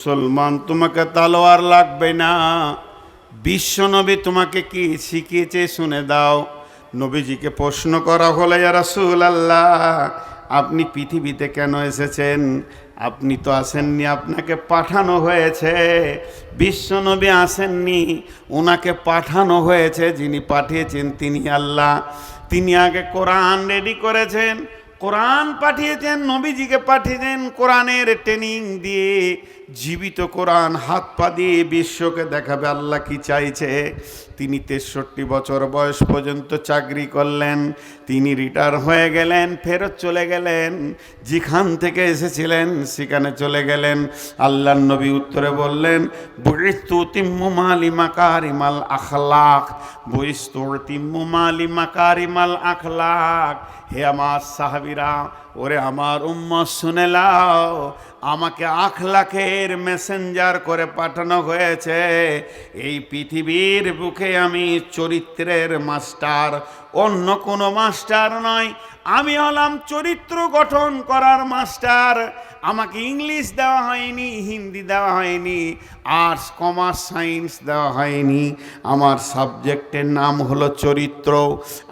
মুসলমান, তোমাকে তালোয়ার লাগবে না। বিশ্বনবী তোমাকে কি শিখিয়েছে শুনে দাও। নবীজিকে প্রশ্ন করা হলো রাসূল আল্লাহ আপনি পৃথিবীতে কেন এসেছেন? আপনি তো আসেননি, আপনাকে পাঠানো হয়েছে। বিশ্বনবী আসেননি, ওনাকে পাঠানো হয়েছে, যিনি পাঠিয়েছেন তিনি আল্লাহ। তিনি আগে কোরআন রেডি করেছেন কোরআন পাঠিয়েছেন, নবীজিকে পাঠিয়েছেন, কোরআনের ট্রেনিং দিয়ে জীবিত কোরআন হাত পা দিয়ে বিশ্বকে দেখাবে, আল্লাহ কি চাইছে? তিনি তেষট্টি বছর বয়স পর্যন্ত চাকরি করলেন, তিনি রিটায়ার হয়ে গেলেন, ফেরত চলে গেলেন, যেখান থেকে এসেছিলেন সেখানে চলে গেলেন। আল্লাহ নবী উত্তরে বললেন, বইস্তু তিম্মুমালি মাকারিমাল আখলাক আখলাক, হে আমার সাহাবিরা ওরে আমার উম্মা শুনে লাও। আমাকে আখলাখের মেসেঞ্জার করে পাঠানো হয়েছে। এই পৃথিবীর বুকে আমি চরিত্রের মাস্টার অন্য কোনো মাস্টার নয় আমি হলাম চরিত্র গঠন করার মাস্টার আমাকে ইংলিশ দেওয়া হয়নি, হিন্দি দেওয়া হয়নি আর্টস কমার্স সায়েন্স দেওয়া হয়নি। আমার সাবজেক্টের নাম হলো চরিত্র।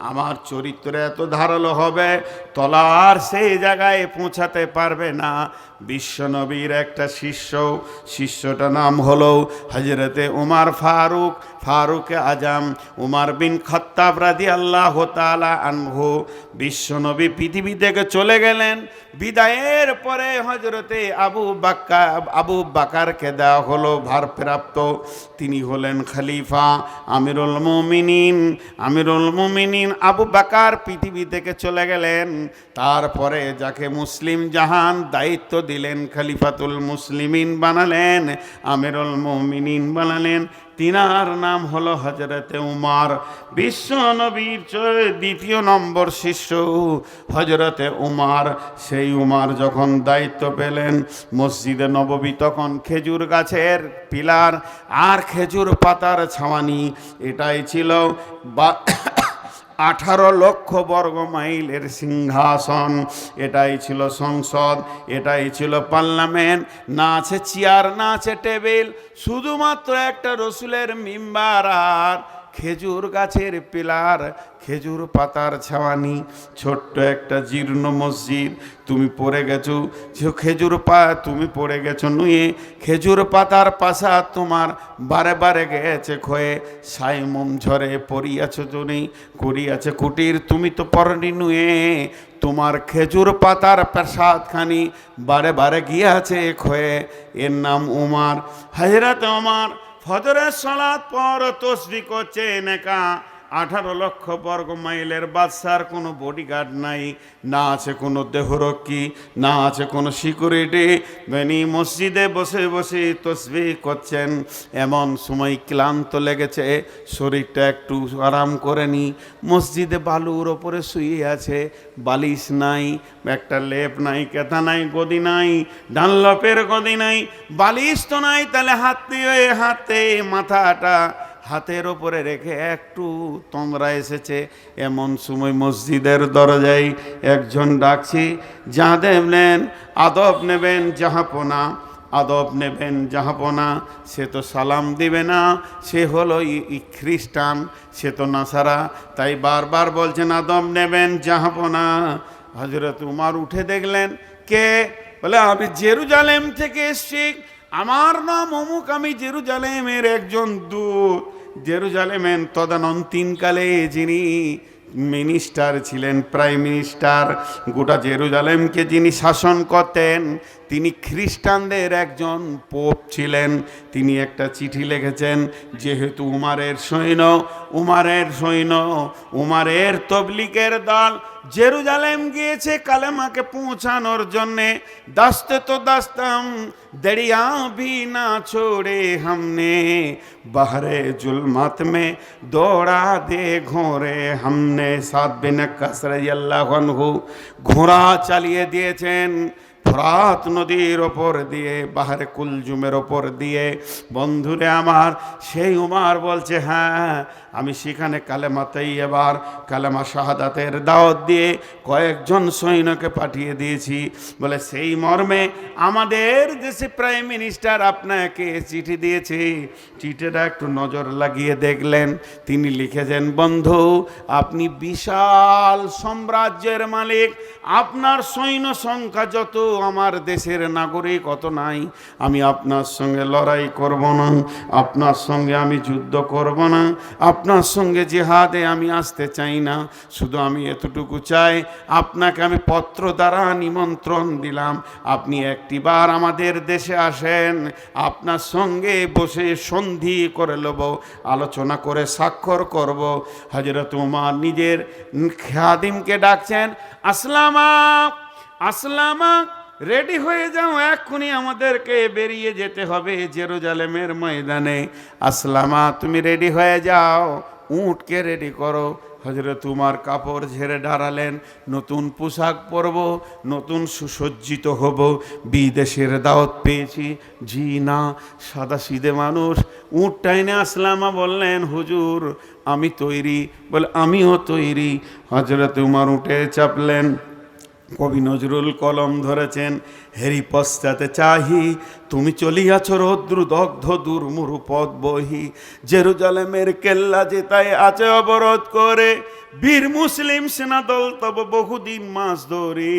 আমার চরিত্র এত ধারালো হবে, তলার সেই জায়গায় পৌঁছাতে পারবে না। বিশ্বনবীর একটা শিষ্য শিষ্যটা নাম হলো হজরতে উমার ফারুক ফারুক আজাম, উমার বিন খত্তাব রাদি আল্লাহ তালা আনহু। বিশ্বনবী পৃথিবী থেকে চলে গেলেন বিদায়ের পরে হজরতে আবু বাক্কা, আবু বাকারকে দেওয়া হলো ভারপ্রাপ্ত। তিনি হলেন খলিফা আমিরুল মুমিনিন। আমিরুল মুমিনিন আবু বাকার পৃথিবী থেকে চলে গেলেন। তারপরে যাকে মুসলিম জাহান দায়িত্ব দিলেন, খলিফাতুল মুসলিমিন বানালেন, আমিরুল মুমিনিন বানালেন। তিনার নাম হলো হজরতে উমার। বিশ্ব নবীর দ্বিতীয় নম্বর শিষ্য হজরতে উমার। সেই উমার যখন দায়িত্ব পেলেন মসজিদে নববী, তখন খেজুর গাছের পিলার আর খেজুর পাতার ছাওয়ানি। এটাই ছিল বা আঠারো লক্ষ বর্গ মাইলের সিংহাসন। এটাই ছিল সংসদ, এটাই ছিল পার্লামেন্ট। না আছে চেয়ার, না আছে টেবিল, শুধুমাত্র একটা রসুলের মিম্বার আর খেজুর গাছের পিলার, খেজুর পাতার ছাওয়ানি, ছোট্ট একটা জীর্ণ মসজিদ। তুমি পড়ে গেছো খেজুর পা তুমি পড়ে গেছো নুয়ে, খেজুর পাতার পাশা তোমার বারে বারে গেছে খয়ে। সাই মোম ঝরে পড়িয়াছো জনে, করিয়াছে কুটির, তুমি তো পরনি নুয়ে। তোমার খেজুর পাতার প্রসাদখানি বারে বারে গিয়াছে খয়ে। এর নাম উমার, হাজরাত উমার। ফজরের সলাৎ পর তসবি করছে নেকা আঠারো লক্ষ বর্গ মাইলের বাদশার কোনো বডিগার্ড নাই, না আছে কোনো দেহরক্ষী, না আছে কোনো সিকিউরিটি বেনি মসজিদে বসে বসে তসবি করছেন, এমন সময় ক্লান্ত লেগেছে, শরীরটা একটু আরাম করে নি। মসজিদে বালুর ওপরে শুয়ে আছে, বালিশ নাই, একটা লেপ নাই কেতা নাই, গদি নাই, ডানলপের গদি নাই, বালিশ তো নাই, তাহলে হাত দিয়ে হাতে মাথাটা হাতের ওপরে রেখে একটু তোমরা এসেছে। এমন সময় মসজিদের দরজায় একজন ডাকছি যা দেবেন আদব নেবেন জাহাপনা, আদব নেবেন জাহাপনা, সে তো সালাম দিবে না, সে হলো খ্রিস্টান, সে তো নাসারা, তাই বারবার বলছেন, আদব নেবেন জাহাপনা। হজরত উমার উঠে দেখলেন, কে? বলে, আমি জেরুজালেম থেকে এসছি, আমার নাম অমুক, আমি জেরুজালেমের একজন দূত। জেরুজালেমের তদানন্তীনকালে যিনি মিনিস্টার ছিলেন প্রাইম মিনিস্টার গোটা জেরুজালেমকে যিনি শাসন করতেন তিনি খ্রিস্টানদের একজন পোপ ছিলেন তিনি একটা চিঠি লিখেছেন যেহেতু উমারের সৈন্য উমারের সৈন্য উমারের তবলিকের দল জেরুজালেম গিয়েছে কালেমাকে পৌঁছানোর জন্যে দাস্তে তো দাস্তাম দড়িয়া भी ना छोड़े हमने बहरे जुल्मत में दौड़ा दे ঘোরে हमने সাত বিন কসর আল্লাহ ঘোড়া চালিয়ে দিয়েছেন ফরাত নদীর ওপর দিয়ে, বাহারে কুলজুমের ওপর দিয়ে, বন্ধুরে আমার, সেই উমার বলছে হ্যাঁ আমি সেখানে কালেমাতেই এবার কালেমা শাহাদাতের দাওয়াত দিয়ে কয়েকজন সৈন্যকে পাঠিয়ে দিয়েছি। বলে, সেই মর্মে আমাদের দেশে প্রাইম মিনিস্টার আপনাকে চিঠি দিয়েছে। চিঠিটা একটু নজর লাগিয়ে দেখলেন। তিনি লিখেছেন, বন্ধু, আপনি বিশাল সাম্রাজ্যের মালিক। আপনার সৈন্য সংখ্যা যত আমার দেশের নাগরিক অত নাই। আমি আপনার সঙ্গে লড়াই করব না। আপনার সঙ্গে আমি যুদ্ধ করব না। আপনার সঙ্গে জেহাদে আমি আসতে চাই না। শুধু আমি এতটুকু চাই, আপনাকে আমি পত্র দ্বারা নিমন্ত্রণ দিলাম। আপনি একটিবার আমাদের দেশে আসেন। আপনার সঙ্গে বসে সন্ধি করে নেব আলোচনা করে স্বাক্ষর করব। হজরত উমার নিজের খাদিমকে ডাকছেন, আসলামা আসলামা। রেডি হয়ে যাও, এক্ষুনি আমাদেরকে বেরিয়ে যেতে হবে জেরুজালেমের ময়দানে। আসলামা, তুমি রেডি হয়ে যাও, উঁটকে রেডি করো। হজরত উমার কাপড় ঝেড়ে দাঁড়ালেন, নতুন পোশাক পরব, নতুন সুসজ্জিত হব। বিদেশের দাওয়াত পেয়েছি। জি না, সাদা সিদে মানুষ। উঁট টাইনে আসলামা বললেন, হুজুর, আমি তৈরি। বলে, আমিও তৈরি। হজরত উমার উঠে চাপলেন কবি নজরুল কলম ধরেছেন, হেরি পশ্চাতে চাহি, তুমি চলিয়াছ রৌদ্রু দগ্ধ দুর্মুরু পদ বহি, জেরুজালেমের কেল্লা যেতায় আছে অবরোধ করে, বীর মুসলিম সেনাদল তব বহুদিন মাস ধরে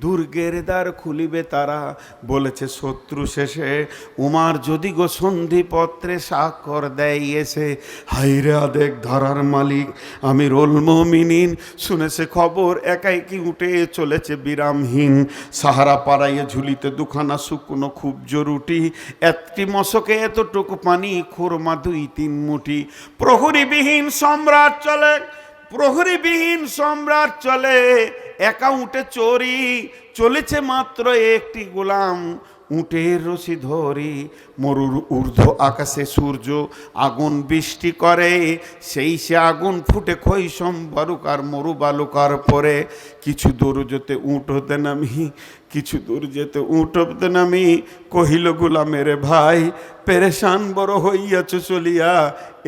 দুর্গের দ্বার খুলিবে তারা, বলেছে শত্রু শেষে, উমার যদি গো সন্ধিপত্রে স্বাক্ষর দেয় এসে হাইরে আদেক ধরার মালিক আমি রোল মমিনিন, শুনেছে খবর, একাই কি উঠে চলেছে বিরামহীন, সাহারা পাড়াইয়ে ঝুলিতে দুখানা শুকনো খুব জরুটি একটি মশকে এতটুকু পানি, খোরমা দুই তিন মুঠি, প্রহরীবিহীন সম্রাট চলে, প্রহরীবিহীন সম্রাট চলে একা উঠে চোরি চলেছে মাত্র একটি গোলাম। উটের রশি ধরি, মরুর ঊর্ধ্ব আকাশে সূর্য আগুন বৃষ্টি করে, সেই সে আগুন ফুটে খৈসম বালুকার মরু বালুকার পরে। কিছু দূর যেতে উঁট হতে নামি, কিছু দূর যেতে উঁট হতে নামি, কহিল গোলামের ভাই, পেরেশান বড় হইয়াছ চলিয়া,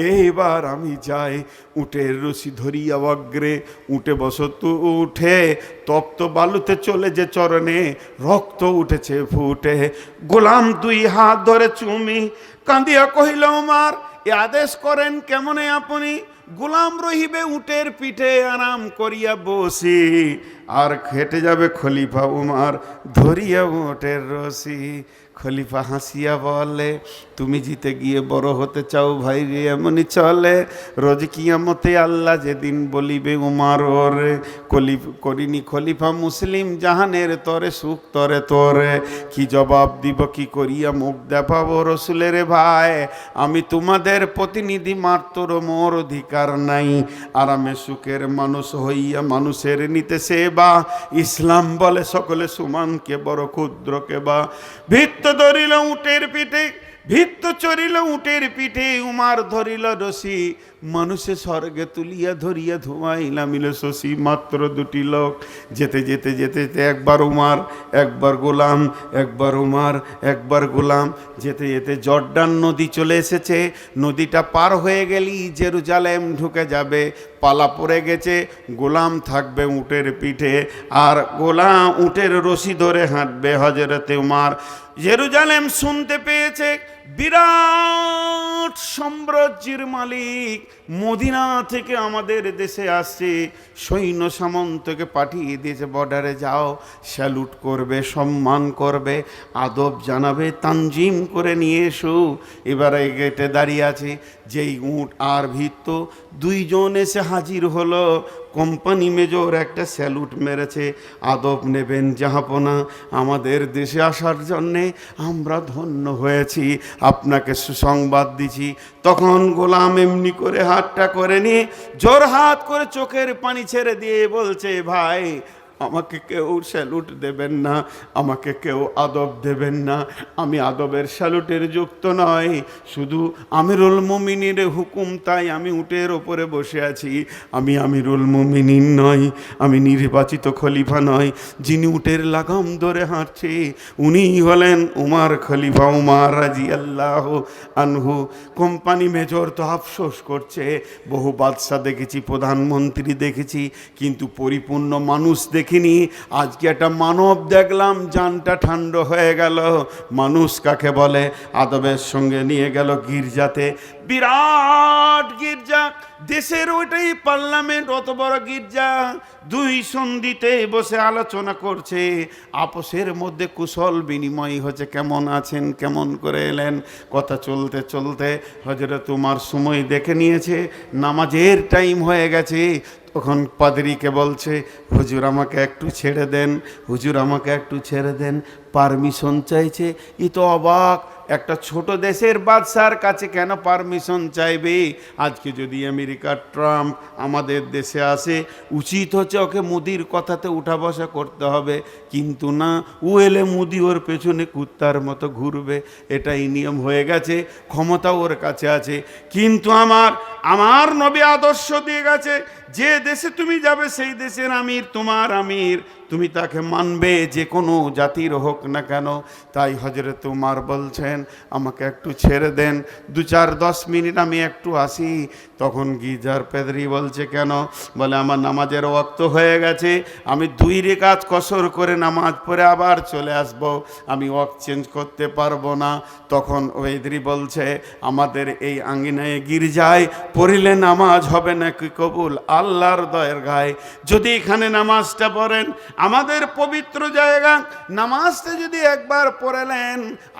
এইবার আমি যাই উটের রশি ধরিয়া অগ্রে, উঠে বসত উঠে, তপ্ত বালুতে চলে যে চরণে, রক্ত উঠেছে ফুটে। গোলাম দুই হাত ধরে চুমি, কাঁদিয়া কহিল আমার এ আদেশ করেন কেমনে আপনি? গোলাম রহিবে উটের পিঠে আরাম করিয়া বসি। আর খেটে যাবে খলিফা উমার। ধরিয়া উটের রসি খলিফা হাসিয়া বলে, তুমি জিতে গিয়ে বড় হতে চাও ভাই রে, এমনই চলে। রোজ কিয়ামতে আল্লাহ যেদিন বলিবে উমার, ওরে কলিফ করিনি খলিফা মুসলিম, জাহানের তরে সুখ তরে তোরে। কি জবাব দিব, কি করিয়া মুখ দেখাবো রসুলের ভাই? আমি তোমাদের প্রতিনিধি মাত্র, মোর অধিকার নাই। আরামে সুখের মানুষ হইয়া মানুষের নিতে সেবা ইসলাম বলে সকলে সুমানকে বড় ক্ষুদ্রকে বা ভিত্ত ধরিল উটের পিঠে ভিত্ত চরিল উটের পিঠে, উমার ধরিল রশি। মানুষে স্বর্গে তুলিয়া ধরিয়া ধুমাইলা মিল শশী মাত্র দুটি লোক। যেতে যেতে যেতে যেতে একবার উমার, একবার গোলাম, একবার উমার, একবার গোলাম। যেতে যেতে জর্ডান নদী চলে এসেছে। নদীটা পার হয়ে গেলি জেরুজালেম ঢুকে যাবে। পালা পড়ে গেছে, গোলাম থাকবে উটের পিঠে। আর গোলাম উটের রশি ধরে হাঁটবে হজরতে উমার। জেরুজালেম শুনতে পেয়েছে বিরাট সাম্রাজ্যের মালিক মদিনা থেকে আমাদের দেশে আসছে। সৈন্য সামন্তকে পাঠিয়ে দিয়েছে বর্ডারে যাও স্যালুট করবে, সম্মান করবে, আদব জানাবে, তানজিম করে নিয়ে এসো। এবারে গেটে দাঁড়িয়ে আছে, যেই উঁট আর ভিত্ত। দুইজন এসে হাজির হলো কোম্পানি মেজর একটা স্যালুট মেরেছে, আদব নেবেন জাহাপনা। আমাদের দেশে আসার জন্যে আমরা ধন্য হয়েছি, আপনাকে সুসংবাদ দিছি। তখন গোলাম এমনি করে হাতটা করে নিয়ে জোর হাত করে চোখের পানি ছেড়ে দিয়ে বলছে, ভাই আমাকে কেউ স্যালুট দেবেন না, আমাকে কেউ আদব দেবেন না। আমি আদবের স্যালুটের যুক্ত নয় শুধু আমিরুল মুমিনের হুকুম তাই আমি উটের ওপরে বসে আছি। আমি আমিরুল মুমিনিন নয় আমি নির্বাচিত খলিফা নয় যিনি উটের লাগাম ধরে হাঁটছে উনিই হলেন উমার খলিফা উমার রাজি আল্লাহ আনহু। কোম্পানি মেজর তো আফসোস করছে, বহু বাদশা দেখেছি, প্রধানমন্ত্রী দেখেছি, কিন্তু পরিপূর্ণ মানুষ দেখিনি। আজকে একটা মানব দেখলাম, জানটা ঠান্ডা হয়ে গেল। মানুষ কাকে বলে? আদবের সঙ্গে নিয়ে গেল গির্জাতে। বিরাট গির্জা, দেশের ওইটাই পার্লামেন্ট, অত বড় গির্জা। দুই সন্ধিতে বসে আলোচনা করছে, আপোষের মধ্যে কুশল বিনিময় হচ্ছে, কেমন আছেন, কেমন করে এলেন? কথা চলতে চলতে হজরত তোমার সময় দেখে নিয়েছে, নামাজের টাইম হয়ে গেছে। তখন পাদরিকে বলছে, হুজুর আমাকে একটু ছেড়ে দেন, হুজুর আমাকে একটু ছেড়ে দেন পারমিশন চাইছে। ই তো অবাক একটা ছোট দেশের বাদশার কাছে কেন পারমিশন চাইবে? আজকে যদি আমেরিকার ট্রাম্প আমাদের দেশে আসে, উচিত হচ্ছে ওকে মুদির কথাতে উঠা বসা করতে হবে। কিন্তু না, ও এলে মুদি ওর পেছনে কুত্তার মতো ঘুরবে। এটাই নিয়ম হয়ে গেছে ক্ষমতা ওর কাছে আছে। কিন্তু আমার আমার নবী আদর্শ দিয়ে গেছে যে দেশে তুমি যাবে, সেই দেশের আমির, তোমার আমির। তুমি তাকে মানবে যে কোনো জাতির হোক না কেন। তাই হজরত উমার বলছেন, আমাকে একটু ছেড়ে দেন। দু চার দশ মিনিট আমি একটু আসি। তখন গিজার পেদরি বলছে, কেন? বলে, আমার নামাজের ওক্ত হয়ে গেছে। আমি দুই রেকাত কসর করে নামাজ পড়ে আবার চলে আসব। আমি ওয়াক চেঞ্জ করতে পারব না। তখন ওয়েদরি বলছে, আমাদের এই আঙ্গিনায় গির্জায় পড়িলে নামাজ হবে নাকি কবুল? আল্লাহর দয়ের গায়ে যদি এখানে নামাজটা পড়েন, আমাদের পবিত্র জায়গা, নামাজটা যদি একবার পড়েলেন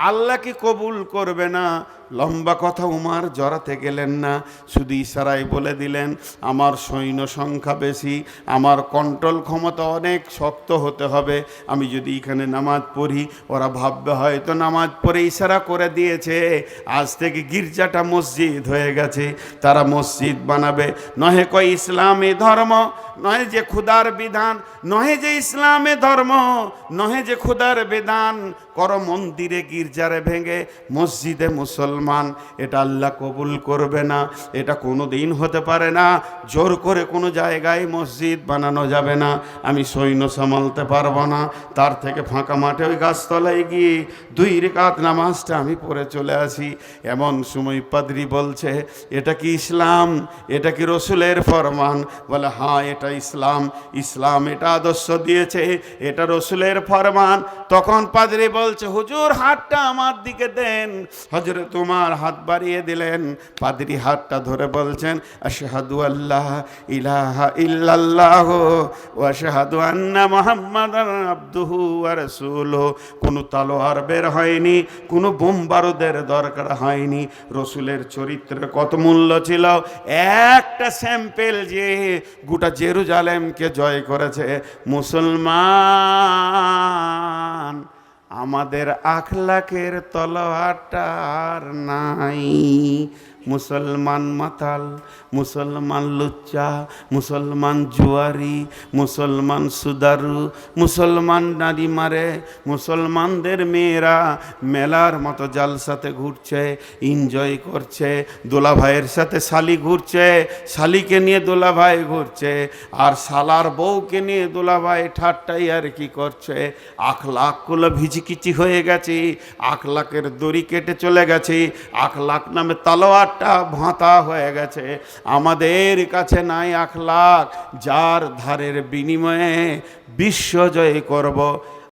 আল্লাহ কি কবুল করবে না? লম্বা কথা উমার জড়াতে গেলেন না। শুধু ইশারায় বলে দিলেন, আমার সৈন্য সংখ্যা বেশি, আমার কন্ট্রোল ক্ষমতা অনেক শক্ত হতে হবে। আমি যদি এখানে নামাজ পড়ি, ওরা ভাববে হয়তো নামাজ পড়ে ইশারা করে দিয়েছে। আজ থেকে গির্জাটা মসজিদ হয়ে গেছে। তারা মসজিদ বানাবে। নহে কয় ইসলামী ধর্ম নহে যে খুদার বিধান, নহে যে ইসলামে ধর্ম, নহে যে খুদার বিধান। কর মন্দিরে গির্জারে ভেঙে, মসজিদে মুসলমান, এটা আল্লাহ কবুল করবে না, এটা কোনো দিন হতে পারে না। জোর করে কোনো জায়গায় মসজিদ বানানো যাবে না, আমি সৈন্য সামালতে পারব না। তার থেকে ফাঁকা মাঠে ওই গাছতলায় গিয়ে দুই রেখাত নামাজটা আমি পড়ে চলে আসি। এমন সময় পাদ্রি বলছে, এটা কি ইসলাম? এটা কি রসুলের ফরমান? বলে হ্যাঁ এটা ইসলাম ইসলাম এটা আদর্শ দিয়েছে, এটা রসুলের ফরমান। তখন পাদ্রি বলছে, হুজুর, হাতটা আমার দিকে দেন। হজরে তোমার হাত বাড়িয়ে দিলেন। পাদরি হাতটা ধরে বলছেন, আশহাদু আল্লাহ ইলাহা ইল্লাল্লাহ ও আশহাদু আন্না মুহাম্মাদান আবদুহু রাসূলুহু। কোনো তালোয়ার বের হয়নি, কোনো বোমবারুদের দরকার হয়নি। রসুলের চরিত্রের কত মূল্য ছিল? একটা স্যাম্পেল যে গোটা জেরুজালেমকে জয় করেছে? মুসলমান আমাদের আখলাকের আর নাই। মুসলমান মাতাল, মুসলমান লুচ্চা, মুসলমান জুয়ারি, মুসলমান সুদারু, মুসলমান নারী মারে, মুসলমানদের মেয়েরা মেলার মতো জালসাতে ঘুরছে এনজয় করছে, দোলাভাইয়ের সাথে শালি ঘুরছে, শালিকে নিয়ে দোলাভাই ঘুরছে, আর শালার বউকে নিয়ে দোলাভাই ঠাট্টাই আর কি করছে। আখ লাখগুলো ভিজিকিচি হয়ে গেছে আখ লাখের দড়ি কেটে চলে গেছে আখ লাখ নামে তালোয়ারটা ভাঁতা হয়ে গেছে। আমাদের কাছে নাই লাখ যার ধারের বিনিময়ে বিশ্ব জয় করব।